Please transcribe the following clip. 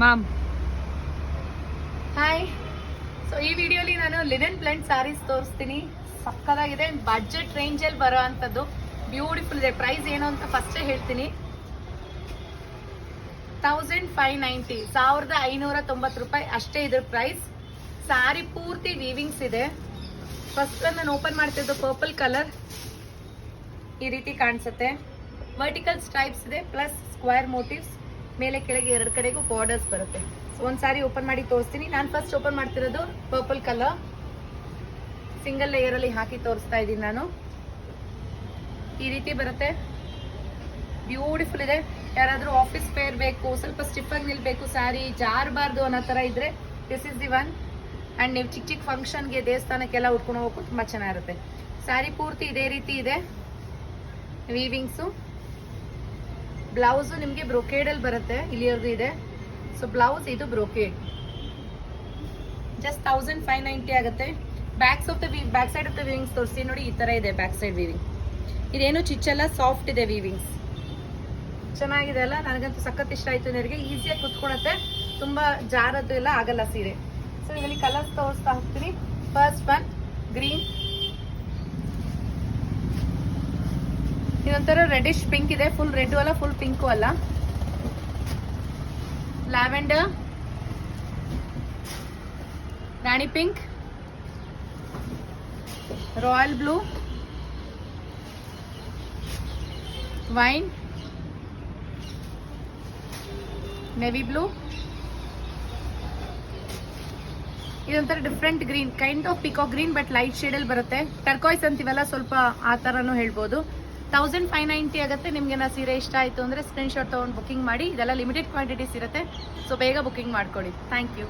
Ma'am hi so ಈ ವಿಡಿಯೋಲಿ ನಾನು ಲಿನೆನ್ ಬ್ಲೆಂಡ್ ಸ್ಯಾರೀಸ್ ತೋರಿಸ್ತೀನಿ. ಸಕ್ಕದಾಗಿದೆ. ಬಜೆಟ್ ರೇಂಜಲ್ಲಿ ಬರೋ ಅಂಥದ್ದು. ಬ್ಯೂಟಿಫುಲ್ ಇದೆ. ಪ್ರೈಸ್ ಏನು ಅಂತ ಫಸ್ಟೇ ಹೇಳ್ತೀನಿ. ತೌಸಂಡ್ ಫೈವ್ ನೈಂಟಿ ಸಾವಿರದ ಐನೂರ ತೊಂಬತ್ತು ರೂಪಾಯಿ ಅಷ್ಟೇ ಇದ್ರ ಪ್ರೈಸ್ ಸ್ಯಾರಿ ಪೂರ್ತಿ ವೀವಿಂಗ್ಸ್ ಇದೆ. ಫಸ್ಟ್ ನಾನು ಓಪನ್ ಮಾಡ್ತಿದ್ದು ಪರ್ಪಲ್ ಕಲರ್ ಈ ರೀತಿ ಕಾಣಿಸುತ್ತೆ. ವರ್ಟಿಕಲ್ ಸ್ಟ್ರೈಪ್ಸ್ ಇದೆ ಪ್ಲಸ್ ಸ್ಕ್ವೇರ್ ಮೋಟಿವ್ಸ್ ಮೇಲೆ ಕೆಳಗೆ ಎರಡು ಕಡೆಗೂ ಬಾರ್ಡರ್ಸ್ ಬರುತ್ತೆ. ಸೊ ಒಂದು ಸಾರಿ ಓಪನ್ ಮಾಡಿ ತೋರಿಸ್ತೀನಿ. ನಾನು ಫಸ್ಟ್ ಓಪನ್ ಮಾಡ್ತಿರೋದು ಪರ್ಪಲ್ ಕಲರ್ ಸಿಂಗಲ್ ಲೇಯರ್ ಅಲ್ಲಿ ಹಾಕಿ ತೋರಿಸ್ತಾ ಇದ್ದೀನಿ ನಾನು. ಈ ರೀತಿ ಬರುತ್ತೆ. ಬ್ಯೂಟಿಫುಲ್ ಇದೆ. ಯಾರಾದರೂ ಆಫೀಸ್ ಫೇರ್ ಬೇಕು, ಸ್ವಲ್ಪ ಸ್ಟಿಫಾಗಿ ನಿಲ್ಬೇಕು ಸ್ಯಾರಿ ಜಾರಬಾರ್ದು ಅನ್ನೋ ಥರ ಇದ್ರೆ this is the one and ನೀವು ಚಿಕ್ಕ ಚಿಕ್ಕ ಫಂಕ್ಷನ್ಗೆ ದೇವಸ್ಥಾನಕ್ಕೆಲ್ಲ ಉಟ್ಕೊಂಡು ಹೋಗೋಕು ತುಂಬ ಚೆನ್ನಾಗಿರುತ್ತೆ. ಸ್ಯಾರಿ ಪೂರ್ತಿ ಇದೇ ರೀತಿ ಇದೆ. ವೀವಿಂಗ್ಸು ಬ್ಲೌಸು ನಿಮಗೆ ಬ್ರೊಕೇಡಲ್ಲಿ ಬರುತ್ತೆ ಇಲ್ಲಿಯವ್ರದ್ದು ಇದೆ. ಸೊ ಬ್ಲೌಸ್ ಇದು brocade just thousand five ninety ಆಗುತ್ತೆ. Backs of the back side of the weavings ತೋರಿಸಿ ನೋಡಿ, ಈ ಥರ ಇದೆ ಬ್ಯಾಕ್ ಸೈಡ್ ವೀವಿಂಗ್ ಇದೇನು ಚಿಚ್ಚಲ್ಲ ಸಾಫ್ಟ್ ಇದೆ ವೀವಿಂಗ್ಸ್ ಚೆನ್ನಾಗಿದೆ ಅಲ್ಲ? ನನಗಂತೂ ಸಖತ್ ಇಷ್ಟ ಆಯ್ತು ನನಗೆ ಈಸಿಯಾಗಿ ಕುತ್ಕೊಳತ್ತೆ. ತುಂಬಾ ಜಾರದ್ದು ಎಲ್ಲ ಆಗಲ್ಲ ಸೀರೆ. ಸೊ ಇದರಲ್ಲಿ ಕಲರ್ಸ್ ತೋರಿಸ್ತಾ ಹೋಗ್ತೀನಿ. ಫಸ್ಟ್ ಒನ್ ಗ್ರೀನ್ ಇದೊಂಥರ ರೆಡಿಶ್ ಪಿಂಕ್ ಇದೆ. ಫುಲ್ ರೆಡ್ ಅಲ್ಲ ಫುಲ್ ಪಿಂಕು ಅಲ್ಲ. Lavender rani pink royal blue wine navy blue ಇದೊಂಥರ different green kind of pico green but light ಶೇಡಲ್ಲಿ ಬರುತ್ತೆ. ಟರ್ಕಾಯ್ಸ್ ಅಂತೀವಲ್ಲ, ಸ್ವಲ್ಪ ಆ ಥರನೂ ಹೇಳ್ಬೋದು. ತೌಸಂಡ್ ಫೈವ್ ನೈಂಟಿ ಆಗುತ್ತೆ. ನಿಮಗೆ ನಾ ಸೀರೆ ಇಷ್ಟ ಆಯಿತು ಅಂದರೆ ಸ್ಕ್ರೀನ್ಶಾಟ್ ತೊಗೊಂಡು ಬುಕ್ಕಿಂಗ್ ಮಾಡಿ. ಇದೆಲ್ಲ ಲಿಮಿಟೆಡ್ ಕ್ವಾಂಟಿಟೀಸ್ ಇರುತ್ತೆ. ಸೊ ಬೇಗ ಬುಕ್ಕಿಂಗ್ ಮಾಡ್ಕೊಳ್ಳಿ. Thank you